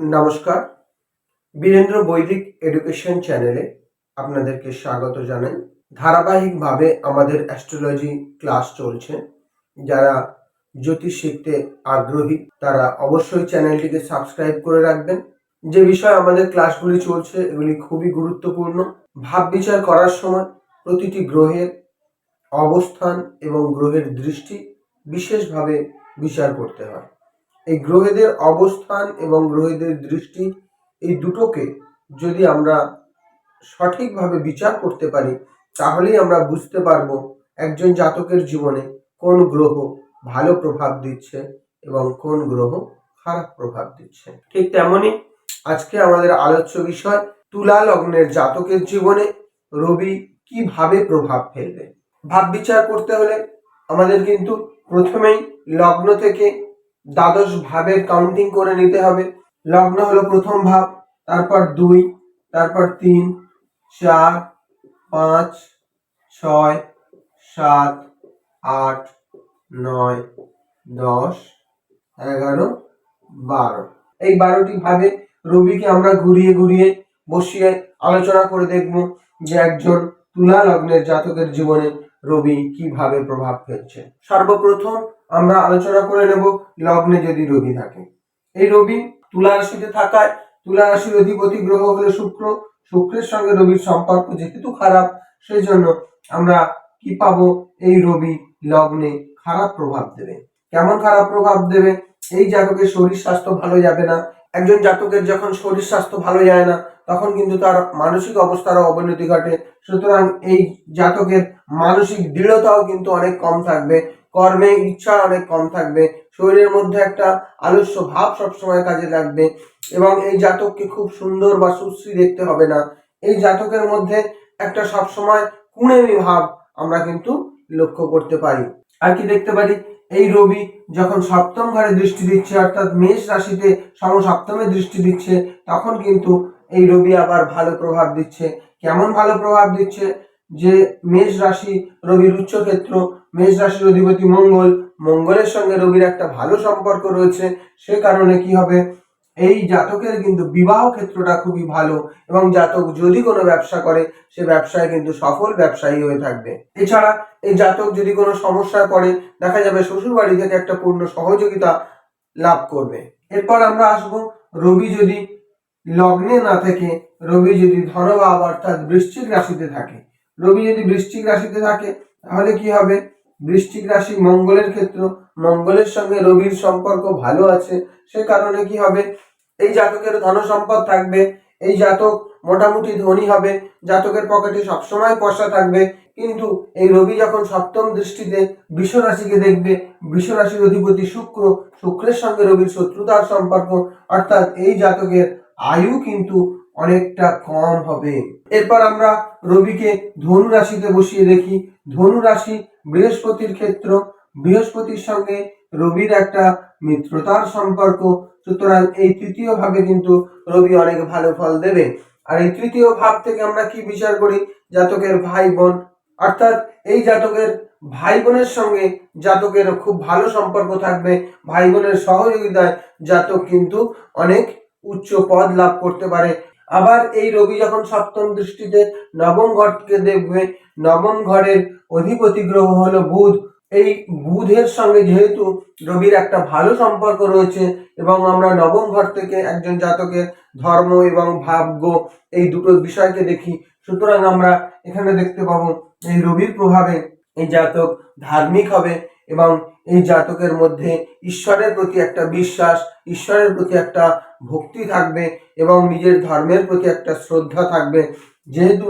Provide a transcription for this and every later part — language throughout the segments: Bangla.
নমস্কার। বীরেন্দ্র বৈদিক এডুকেশন চ্যানেলে আপনাদেরকে স্বাগত জানাই। ধারাবাহিকভাবে আমাদের অ্যাস্ট্রোলজি ক্লাস চলছে। যারা জ্যোতিষ শিখতে আগ্রহী, তারা অবশ্যই চ্যানেলটিকে সাবস্ক্রাইব করে রাখবেন। যে বিষয় আমাদের ক্লাসগুলি চলছে, এগুলি খুবই গুরুত্বপূর্ণ। ভাব বিচার করার সময় প্রতিটি গ্রহের অবস্থান এবং গ্রহের দৃষ্টি বিশেষভাবে বিচার করতে হয়। এই গ্রহেদের অবস্থান এবং গ্রহেদের দৃষ্টি এই দুটোকে যদি আমরা সঠিকভাবে বিচার করতে পারি, তাহলেই আমরা বুঝতে পারব একজন জাতকের জীবনে কোন গ্রহ ভালো প্রভাব দিচ্ছে এবং কোন গ্রহ খারাপ প্রভাব দিচ্ছে। ঠিক তেমনি আজকে আমাদের আলোচ্য বিষয়, তুলা লগ্নের জাতকের জীবনে রবি কীভাবে প্রভাব ফেলবে? ভাব বিচার করতে হলে আমাদের কিন্তু প্রথমেই লগ্ন থেকে দ্বাদশ ভাবের কাউন্টিং করে নিতে হবে। লগ্ন হলো প্রথম ভাব, তারপর দুই, তারপর তিন, চার, পাঁচ, ছয়, সাত, আট, নয়, দশ, এগারো, বারো। এই বারোটি ভাবে রবিকে আমরা ঘুরিয়ে ঘুরিয়ে বসিয়ে আলোচনা করে দেখব যে একজন তুলা লগ্নের জাতকের জীবনে রবি কীভাবে প্রভাব ফেলছে? সর্বপ্রথম আমরা আলোচনা করে নেব লগ্নে যদি রবি থাকে। এই রবি তুলা রাশিতে থাকায় তুলা রাশির অধিপতি গ্রহ হলো শুক্র। শুক্রের সঙ্গে রবির সম্পর্ক যেহেতু খারাপ সেই জন্য আমরা কি পাবো? এই রবি লগ্নে খারাপ প্রভাব দেবে। কেমন খারাপ প্রভাব দেবে? এই জাতকের শরীর স্বাস্থ্য ভালো যাবে না। একজন জাতকের যখন শরীর স্বাস্থ্য ভালো যায় না তখন কিন্তু তার মানসিক অবস্থারও অবনতি ঘটে। সুতরাং এই জাতকের মানসিক দৃঢ়তাও কিন্তু অনেক কম থাকবে, কর্মে ইচ্ছা অনেক কম থাকবে, শরীরের মধ্যে একটা আলস্য ভাব সবসময় কাজে লাগবে এবং এই জাতককে খুব সুন্দর বা সুশ্রী দেখতে হবে না। এই জাতকের মধ্যে একটা সবসময় কুণেমি ভাব আমরা কিন্তু লক্ষ্য করতে পারি। আর কি দেখতে পারি? এই রবি যখন সপ্তম ঘরে দৃষ্টি দিচ্ছে, অর্থাৎ মেষ রাশিতে সম সপ্তমে দৃষ্টি দিচ্ছে, তখন কিন্তু এই রবি আবার ভালো প্রভাব দিচ্ছে। কেমন ভালো প্রভাব দিচ্ছে? যে মেষ রাশি রবির উচ্চক্ষেত্র, মেষ রাশির অধিপতি মঙ্গল, মঙ্গলের সঙ্গে রবির একটা ভালো সম্পর্ক রয়েছে। সে কারণে কি হবে? এই জাতকের কিন্তু বিবাহ ক্ষেত্রটা খুবই ভালো এবং জাতক যদি কোনো ব্যবসা করে, সে ব্যবসায় কিন্তু সফল ব্যবসায়ী হয়ে থাকবে। এছাড়া এই জাতক যদি কোনো সমস্যায় পড়ে দেখা যাবে শ্বশুর বাড়ি থেকে একটা পূর্ণ সহযোগিতা লাভ করবে। এরপর আমরা আসব রবি যদি লগ্নে না থেকে রবি যদি ধনভাব অর্থাৎ বৃশ্চিক রাশিতে থাকে। রবি যদি বৃশ্চিক রাশিতে থাকে, তাহলে কি হবে? বৃশ্চিক রাশি মঙ্গলের ক্ষেত্র। মঙ্গলের সঙ্গে রবির সম্পর্ক ভালো আছে। সে কারণে কি হবে? এই জাতকের ধন সম্পদ থাকবে। এই জাতক মোটামুটি ধনী হবে। জাতকের পকেটে সবসময় পয়সা থাকবে। কিন্তু এই রবি যখন সপ্তম দৃষ্টিতে বৃষ রাশিকে দেখবে, বৃষ রাশির অধিপতি শুক্র, শুক্রের সঙ্গে রবির শত্রুতার সম্পর্ক, অর্থাৎ এই জাতকের আয়ু কিন্তু অনেকটা কম হবে। এরপর আমরা রবিকে ধনু রাশিতে বসিয়ে দেখি। ধনু রাশি বৃহস্পতির ক্ষেত্র। বৃহস্পতির সঙ্গে রবির একটা মিত্রতার সম্পর্ক। সুতরাং এই তৃতীয় ভাবে কিন্তু রবি অনেক ভালো ফল দেবে। আর এই তৃতীয় ভাব থেকে আমরা কি বিচার করি? জাতকের ভাই বোন। অর্থাৎ এই জাতকের ভাই বোনের সঙ্গে জাতকের খুব ভালো সম্পর্ক থাকবে। ভাই বোনের সহযোগিতায় জাতক কিন্তু অনেক উচ্চ পদ লাভ করতে পারে। আবার এই রবি যখন সপ্তম দৃষ্টিতে নবম ঘরকে দেখবে, নবম ঘরের অধিপতি গ্রহ হলো বুধ। এই বুধের সঙ্গে যেহেতু রবির একটা ভালো সম্পর্ক রয়েছে এবং আমরা নবম ঘর থেকে একজন জাতকের ধর্ম এবং ভাগ্য এই দুটো বিষয়কে দেখি, সুতরাং আমরা এখানে দেখতে পাবো এই রবির প্রভাবে এই জাতক ধার্মিক হবে এবং এই জাতকের মধ্যে ঈশ্বরের প্রতি একটা বিশ্বাস, ঈশ্বরের প্রতি একটা ভক্তি থাকবে এবং নিজের ধর্মের প্রতি একটা শ্রদ্ধা থাকবে। যেহেতু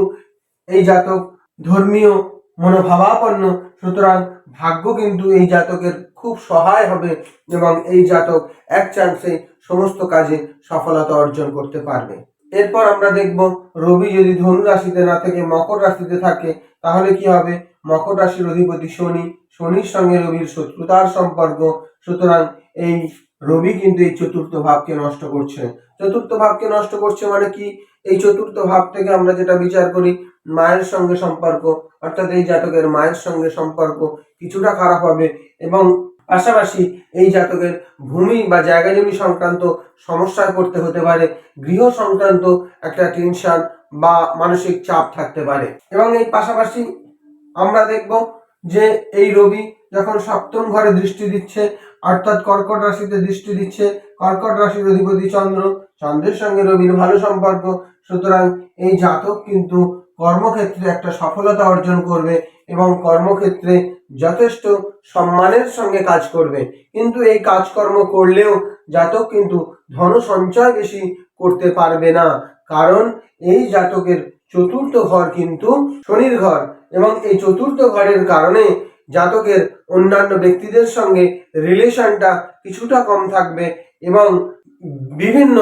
এই জাতক ধর্মীয় মনোভাবাপন্ন, সুতরাং ভাগ্য কিন্তু এই জাতকের খুব সহায় হবে এবং এই জাতক এক চান্সে সমস্ত কাজে সফলতা অর্জন করতে পারবে। এরপর আমরা দেখব, রবি যদি ধনু রাশিতে না থেকে, মকর রাশিতে থাকে, তাহলে কি হবে? মকর রাশির অধিপতি শনি। শনির সঙ্গে রবির শত্রুতার সম্পর্ক, সুতরাং এই রবি কিন্তু এই চতুর্থ ভাবকে নষ্ট করছে। চতুর্থ ভাবকে নষ্ট করছে মানে কি? এই চতুর্থ ভাব থেকে আমরা যেটা বিচার করি, মায়ের সঙ্গে সম্পর্ক, অর্থাৎ এই জাতকের মায়ের সঙ্গে সম্পর্ক কিছুটা খারাপ হবে এবং পাশাপাশি এই জাতকের ভূমি বা জায়গা জমি সংক্রান্ত সমস্যায় পড়তে হতে পারে, গৃহ সংক্রান্ত একটা টেনশন বা মানসিক চাপ থাকতে পারে। এবং এই পাশাপাশি আমরা দেখব যে এই রবি যখন সপ্তম ঘরে দৃষ্টি দিচ্ছে অর্থাৎ কর্কট রাশিতে দৃষ্টি দিচ্ছে কর্কট রাশির অধিপতি চন্দ্র। চন্দ্রের সঙ্গে রবির ভালো সম্পর্ক। সুতরাং এই জাতক কিন্তু কর্মক্ষেত্রে একটা সফলতা অর্জন করবে এবং কর্মক্ষেত্রে যথেষ্ট সম্মানের সঙ্গে কাজ করবে। কিন্তু এই কাজকর্ম করলেও জাতক কিন্তু ধন সঞ্চয় বেশি করতে পারবে না। কারণ এই জাতকের চতুর্থ ঘর কিন্তু শনির ঘর এবং এই চতুর্থ ঘরের কারণে জাতকের অন্যান্য ব্যক্তিদের সঙ্গে রিলেশনটা কিছুটা কম থাকবে এবং বিভিন্ন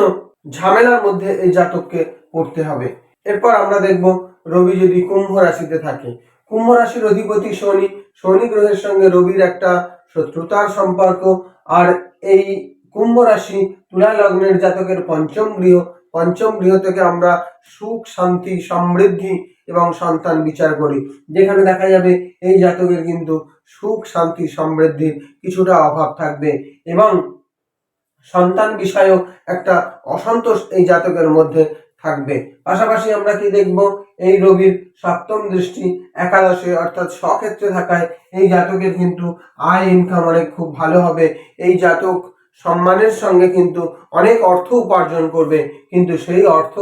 ঝামেলার মধ্যে এই জাতককে পড়তে হবে। এরপর আমরা দেখব রবি যদি কুম্ভ রাশিতে থাকে। কুম্ভ রাশির অধিপতি শনি। শনি গ্রহের সঙ্গে রবির একটা শত্রুতার সম্পর্ক। আর এই কুম্ভ রাশি তুলা লগ্নের জাতকের পঞ্চম গৃহ। পঞ্চম গৃহ থেকে আমরা সুখ, শান্তি, সমৃদ্ধি এবং সন্তান বিচার করি। যেখানে দেখা যাবে এই জাতকের কিন্তু সুখ, শান্তি, সমৃদ্ধির কিছুটা অভাব থাকবে এবং সন্তান বিষয়েও একটা অসন্তোষ এই জাতকের মধ্যে থাকবে। পাশাপাশি আমরা কি দেখব? এই রবির সপ্তম দৃষ্টি একাদশে অর্থাৎ স্বক্ষেত্রে থাকায় এই জাতকের কিন্তু আয় ইনকাম অনেক খুব ভালো হবে। এই জাতক সম্মানের সঙ্গে কিন্তু অনেক অর্থ উপার্জন করবে। কিন্তু সেই অর্থ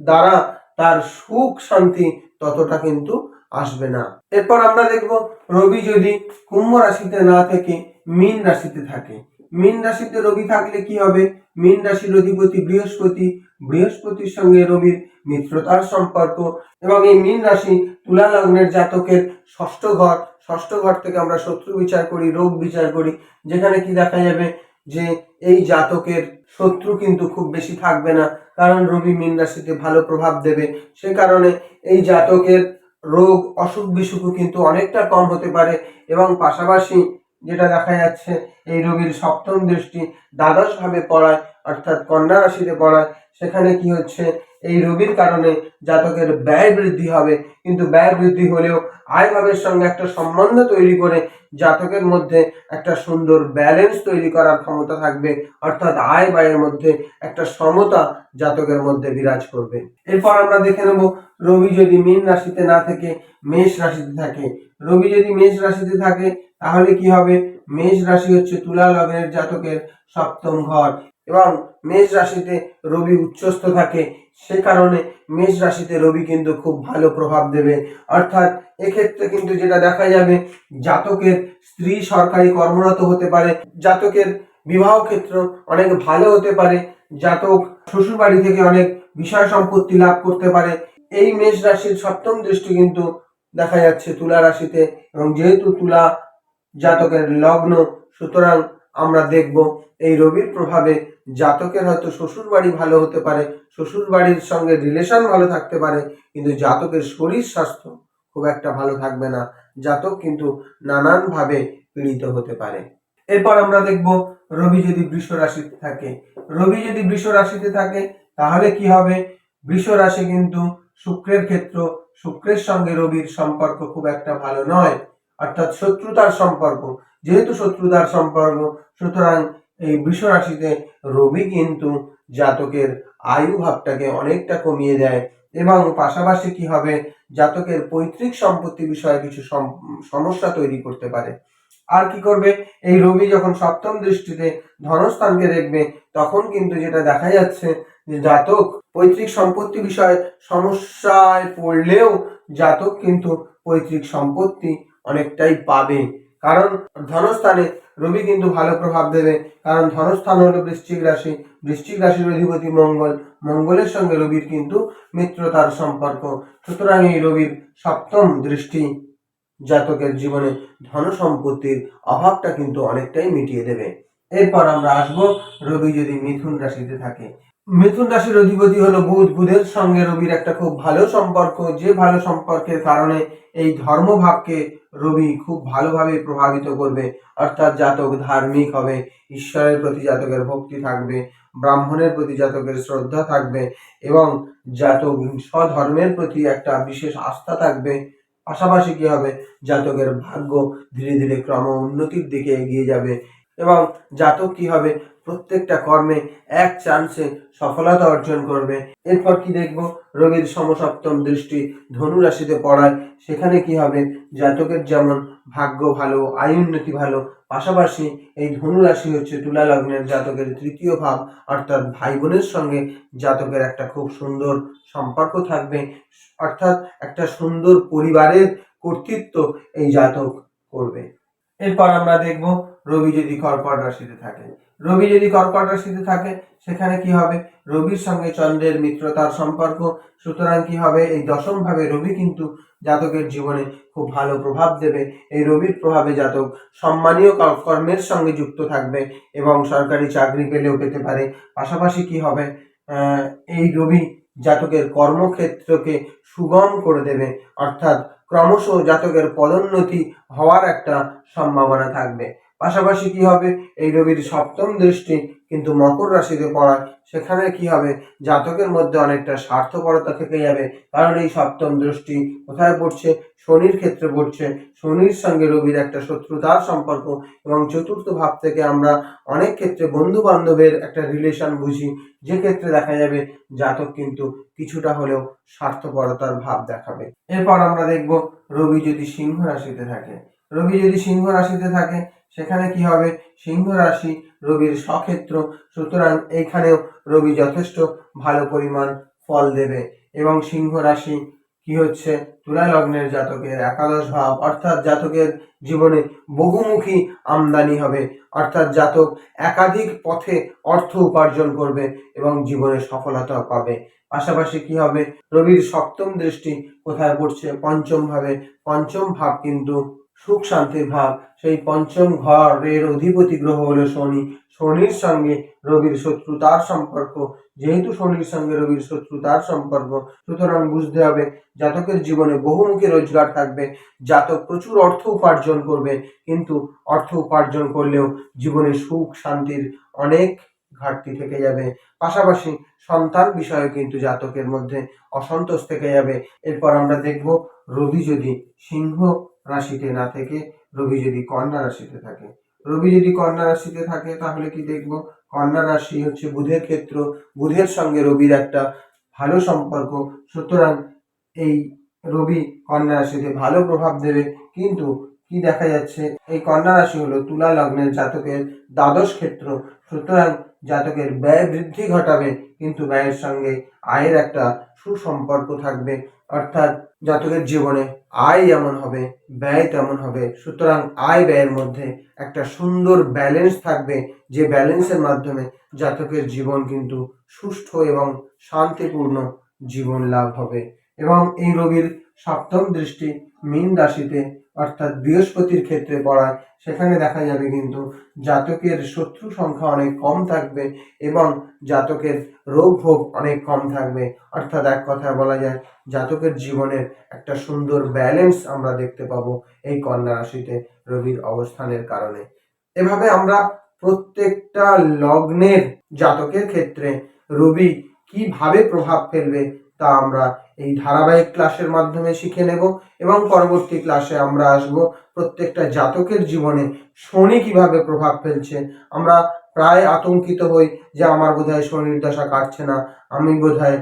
দ্বারা তার সুখ শান্তি ততটা কিন্তু আসবে না। এরপর আমরা দেখব রবি যদি কুম্ভ রাশিতে না থেকে মীন রাশিতে থাকে। মীন রাশিতে রবি থাকলে কি হবে? মীন রাশির অধিপতি বৃহস্পতি। বৃহস্পতির সঙ্গে রবির মিত্রতার সম্পর্ক এবং এই মীন রাশি তুলা লগ্নের জাতকের ষষ্ঠ ঘর। ষষ্ঠ ঘর থেকে আমরা শত্রু বিচার করি, রোগ বিচার করি। যেখানে কি দেখা যাবে? যে এই জাতকের শত্রু কিন্তু খুব বেশি থাকবে না, কারণ রবি মীন রাশিতে ভালো প্রভাব দেবে। সে কারণে এই জাতকের রোগ অসুখ বিসুখও কিন্তু অনেকটা কম হতে পারে এবং পাশাপাশি যেটা দেখা যাচ্ছে, এই রবির সপ্তম দৃষ্টি দ্বাদশভাবে পড়ায়, অর্থাৎ কন্যা রাশিতে পড়ায়, সেখানে কি হচ্ছে এই রবির কারণে জাতকের ব্যয় বৃদ্ধি হবে। কিন্তু ব্যয় বৃদ্ধি হলেও আয় ভাবের সঙ্গে একটা সম্বন্ধ তৈরি করে জাতকের মধ্যে একটা সুন্দর ব্যালেন্স তৈরি করার ক্ষমতা থাকবে। অর্থাৎ আয় ব্যয়ের মধ্যে একটা সমতা জাতকের মধ্যে বিরাজ করবে। এরপর আমরা দেখে নেব, রবি যদি মীন রাশিতে না থেকে, মেষ রাশিতে থাকে। রবি যদি মেষ রাশিতে থাকে, তাহলে কি হবে? মেষ রাশি হচ্ছে তুলা লগ্নের জাতকের সপ্তম ঘর। এবং মেষ রাশিতে রবি উচ্চস্থ থাকে, সে কারণে মেষ রাশিতে রবি কিন্তু খুব ভালো প্রভাব দেবে। অর্থাৎ এক্ষেত্রে কিন্তু যেটা দেখা যাবে, জাতকের স্ত্রী সরকারি কর্মরত হতে পারে, জাতকের বিবাহ ক্ষেত্র অনেক ভালো হতে পারে, জাতক শ্বশুরবাড়ি থেকে অনেক বিষয় সম্পত্তি লাভ করতে পারে। এই মেষ রাশির সপ্তম দৃষ্টি কিন্তু দেখা যাচ্ছে তুলা রাশিতে এবং যেহেতু তুলা জাতকের লগ্ন, সুতরাং আমরা দেখব এই রবির প্রভাবে জাতকের হয়তো শ্বশুর বাড়ি ভালো হতে পারে শ্বশুর বাড়ির সঙ্গে রিলেশন ভালো থাকতে পারে, কিন্তু জাতকের শরীর স্বাস্থ্য খুব একটা ভালো থাকবে না। জাতক কিন্তু নানানভাবে পীড়িত হতে পারে। এরপর আমরা দেখব রবি যদি বৃষ রাশিতে থাকে। রবি যদি বৃষ রাশিতে থাকে, তাহলে কি হবে? বৃষ রাশি কিন্তু শুক্রের ক্ষেত্র, শুক্রের সঙ্গে রবির সম্পর্ক খুব একটা ভালো নয়। অর্থাৎ শত্রুতার সম্পর্ক। যেহেতু শত্রুতার সম্পর্ক, সুতরাং এই বৃষ রাশিতে রবি কিন্তু জাতকের আয়ু ভাবটাকে অনেকটা কমিয়ে দেয় এবং পাশাপাশি কি হবে? জাতকের পৈতৃক সম্পত্তি বিষয়ে কিছু সম- সমস্যা তৈরি করতে পারে। আর কি করবে? এই রবি যখন সপ্তম দৃষ্টিতে ধনস্থানকে দেখবে, তখন কিন্তু যেটা দেখা যাচ্ছে যে জাতক পৈতৃক সম্পত্তি বিষয়ে সমস্যায় পড়লেও জাতক কিন্তু পৈতৃক সম্পত্তি অনেকটাই পাবে। কারণ ধনস্থানে রবি কিন্তু ভালো প্রভাব দেবে। কারণ ধনস্থান হলো বৃশ্চিক রাশি। বৃশ্চিক রাশির অধিপতি মঙ্গল। মঙ্গলের সঙ্গে রবির কিন্তু মিত্রতার সম্পর্ক। সুতরাং এই রবির সপ্তম দৃষ্টি জাতকের জীবনে ধন সম্পত্তির অভাবটা কিন্তু অনেকটাই মিটিয়ে দেবে। এরপর আমরা আসব রবি যদি মিথুন রাশিতে থাকে। মিথুন রাশির অধিপতি হলো বুধ। বুধের সঙ্গে রবির একটা খুব ভালো সম্পর্ক। যে ভালো সম্পর্কের কারণে এই ধর্মভাবকে রবি খুব ভালোভাবে প্রভাবিত করবে। অর্থাৎ জাতক ধার্মিক হবে, ঈশ্বরের প্রতি জাতকের ভক্তি থাকবে, ব্রাহ্মণের প্রতি জাতকের শ্রদ্ধা থাকবে এবং জাতক স্বধর্মের প্রতি একটা বিশেষ আস্থা থাকবে। পাশাপাশি কি হবে? জাতকের ভাগ্য ধীরে ধীরে ক্রম উন্নতির দিকে এগিয়ে যাবে এবং জাতক কি হবে? প্রত্যেকটা কর্মে এক চান্সে সফলতা অর্জন করবে। এরপর কি দেখব? রবির সমসপ্তম দৃষ্টি ধনু রাশিতে পড়ায়। সেখানে কি হবে? জাতকের যেমন ভাগ্য ভালো, আয় উন্নতি ভালো, পাশাপাশি এই ধনু রাশি হচ্ছে তুলা লগ্নের জাতকের তৃতীয় ভাব। অর্থাৎ ভাই বোনের সঙ্গে জাতকের একটা খুব সুন্দর সম্পর্ক থাকবে। অর্থাৎ একটা সুন্দর পরিবারের কর্তৃত্ব এই জাতক করবে। এরপর আমরা দেখব, রবি যদি কর্কট রাশিতে থাকে রবি যদি কর্কট রাশিতে থাকে, সেখানে কি হবে? রবির সঙ্গে চন্দ্রের মিত্রতার সম্পর্ক। সুতরাং কি হবে? এই দশম ভাবে রবি কিন্তু জাতকের জীবনে খুব ভালো প্রভাব দেবে। এই রবির প্রভাবে জাতক সম্মানীয় কর্মের সঙ্গে যুক্ত থাকবে এবং সরকারি চাকরি পেলেও পেতে পারে। পাশাপাশি কি হবে? এই রবি জাতকের কর্মক্ষেত্রকে সুগম করে দেবে। অর্থাৎ ক্রমশ জাতকের পদোন্নতি হওয়ার একটা সম্ভাবনা থাকবে। পাশাপাশি কি হবে? এই রবির সপ্তম দৃষ্টি কিন্তু মকর রাশিতে পড়ায়। সেখানে কি হবে? জাতকের মধ্যে অনেকটা স্বার্থপরতা থেকে যাবে। কারণ এই সপ্তম দৃষ্টি কোথায় পড়ছে? শনির ক্ষেত্রে পড়ছে। শনির সঙ্গে রবির একটা শত্রুতার সম্পর্ক এবং চতুর্থ ভাব থেকে আমরা অনেক ক্ষেত্রে বন্ধু বান্ধবের একটা রিলেশন বুঝি। যে ক্ষেত্রে দেখা যাবে জাতক কিন্তু কিছুটা হলেও স্বার্থপরতার ভাব দেখাবে। এরপর আমরা দেখব রবি যদি সিংহ রাশিতে থাকে। রবি যদি সিংহ রাশিতে থাকে সেখানে কি হবে? সিংহ রাশি, রবির স্বক্ষেত্র সুতরাং এইখানেও রবি যথেষ্ট ভালো পরিমাণ ফল দেবে। এবং সিংহ রাশি কি হচ্ছে? তুলা লগ্নের জাতকের একাদশ ভাব। অর্থাৎ জাতকের জীবনে বহুমুখী আমদানি হবে। অর্থাৎ জাতক একাধিক পথে অর্থ উপার্জন করবে এবং জীবনে সফলতা পাবে। পাশাপাশি কি হবে? রবির সপ্তম দৃষ্টি কোথায় পড়ছে? পঞ্চম ভাবে। পঞ্চম ভাব কিন্তু সুখ শান্তির ভাব। সেই পঞ্চম ঘরের অধিপতি গ্রহ হলো শনি। শনির সঙ্গে রবির শত্রুতার সম্পর্ক। যেহেতু শনির সঙ্গে রবির শত্রুতার সম্পর্ক, সুতরাং বুঝতে হবে জাতকের জীবনে বহুমুখী রোজগার থাকবে। জাতক প্রচুর অর্থ উপার্জন করবে, কিন্তু অর্থ উপার্জন করলেও জীবনে সুখ শান্তির অনেক ঘাটতি থেকে যাবে। পাশাপাশি সন্তান বিষয়ে কিন্তু জাতকের মধ্যে অসন্তোষ থেকে যাবে। এরপর আমরা দেখব রবি যদি সিংহ রাশিতে না থেকে, রবি যদি কন্যা রাশিতে থাকে। রবি যদি কন্যা রাশিতে থাকে, তাহলে কি দেখব? কন্যা রাশি হচ্ছে বুধের ক্ষেত্র। বুধের সঙ্গে রবির একটা ভালো সম্পর্ক। সুতরাং এই রবি কন্যা রাশিতে ভালো প্রভাব দেবে। কিন্তু কি দেখা যাচ্ছে? এই কন্যা রাশি হলো তুলা লগ্নের জাতকের দ্বাদশ ক্ষেত্র। সুতরাং জাতকের ব্যয় বৃদ্ধি ঘটাবে, কিন্তু ব্যয়ের সঙ্গে আয়ের একটা সুসম্পর্ক থাকবে, অর্থাৎ জাতকের জীবনে আয় যেমন হবে, ব্যয় তেমন হবে, সুতরাং আয় ব্যয়ের মধ্যে একটা সুন্দর ব্যালেন্স থাকবে, যে ব্যালেন্সের মাধ্যমে জাতকের জীবন কিন্তু সুষ্ঠু এবং শান্তিপূর্ণ জীবন লাভ হবে। এবং এই রবির সপ্তম দৃষ্টি মীন রাশিতে অর্থাৎ বৃহস্পতির ক্ষেত্রে পড়ায়, সেখানে দেখা যাবে কিন্তু জাতকের শত্রু সংখ্যা অনেক কম থাকবে এবং জাতকের রোগ ভোগ অনেক কম থাকবে। অর্থাৎ এক কথায় বলা যায়, জাতকের জীবনের একটা সুন্দর ব্যালেন্স আমরা দেখতে পাবো এই কন্যা রাশিতে রবির অবস্থানের কারণে। এভাবে আমরা প্রত্যেকটা লগ্নের জাতকের ক্ষেত্রে রবি কীভাবে প্রভাব ফেলবে তা আমরা এই ধারাবাহিক ক্লাসের মাধ্যমে শিখে নেব এবং পরবর্তী ক্লাসে আমরা আসব প্রত্যেকটা জাতকের জীবনে শনি কীভাবে প্রভাব ফেলছে। আমরা প্রায় আতঙ্কিত হই যে আমার বোধহয় শনির দশা কাটছে না। আমি বোধহয়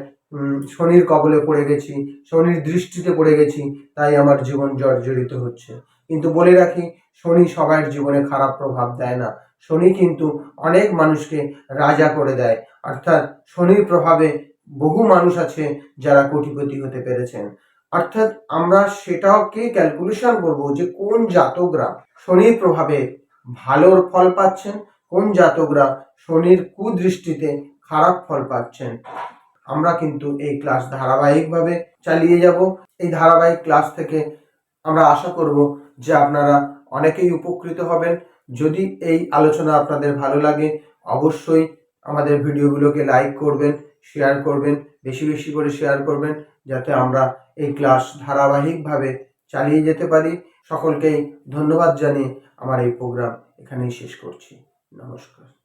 শনির কবলে পড়ে গেছি, শনির দৃষ্টিতে পড়ে গেছি, তাই আমার জীবন জর্জরিত হচ্ছে। কিন্তু বলে রাখি, শনি সবার জীবনে খারাপ প্রভাব দেয় না। শনি কিন্তু অনেক মানুষকে রাজা করে দেয়। অর্থাৎ শনির প্রভাবে বহু মানুষ আছে যারা কোটিপতি হতে পেরেছেন। অর্থাৎ আমরা সেটাকে ক্যালকুলেশন করব যে কোন জাতকরা শনির প্রভাবে ভালো ফল পাচ্ছেন, কোন জাতকরা শনির কুদৃষ্টিতে খারাপ ফল পাচ্ছেন। আমরা কিন্তু এই ক্লাস ধারাবাহিকভাবে চালিয়ে যাব। এই ধারাবাহিক ক্লাস থেকে আমরা আশা করব যে আপনারা অনেকেই উপকৃত হবেন। যদি এই আলোচনা আপনাদের ভালো লাগে, অবশ্যই আমাদের ভিডিওগুলোকে লাইক করবেন শেয়ার করবেন, বেশি বেশি করে শেয়ার করবেন, যাতে আমরা এই ক্লাস ধারাবাহিকভাবে চালিয়ে যেতে পারি। সকলকেই ধন্যবাদ জানিয়ে আমার এই প্রোগ্রাম এখানেই শেষ করছি। নমস্কার।